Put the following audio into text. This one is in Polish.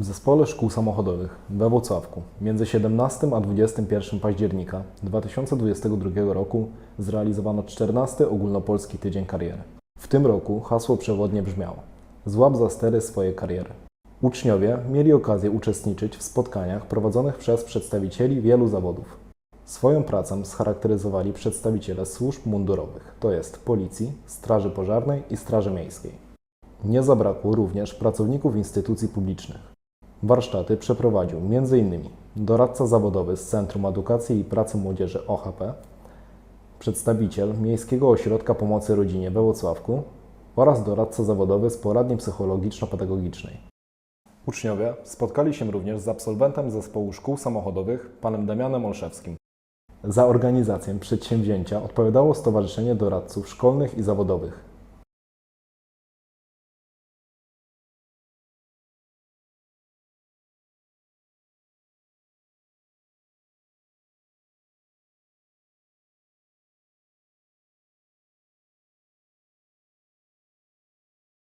W Zespole Szkół Samochodowych we Włocławku między 17 a 21 października 2022 roku zrealizowano 14 Ogólnopolski Tydzień Kariery. W tym roku hasło przewodnie brzmiało Złap za stery swoje kariery. Uczniowie mieli okazję uczestniczyć w spotkaniach prowadzonych przez przedstawicieli wielu zawodów. Swoją pracę scharakteryzowali przedstawiciele służb mundurowych, to jest Policji, Straży Pożarnej i Straży Miejskiej. Nie zabrakło również pracowników instytucji publicznych. Warsztaty przeprowadził m.in. doradca zawodowy z Centrum Edukacji i Pracy Młodzieży OHP, przedstawiciel Miejskiego Ośrodka Pomocy Rodzinie we Włocławku oraz doradca zawodowy z poradni psychologiczno-pedagogicznej. Uczniowie spotkali się również z absolwentem Zespołu Szkół Samochodowych, panem Damianem Olszewskim. Za organizację przedsięwzięcia odpowiadało Stowarzyszenie Doradców Szkolnych i Zawodowych,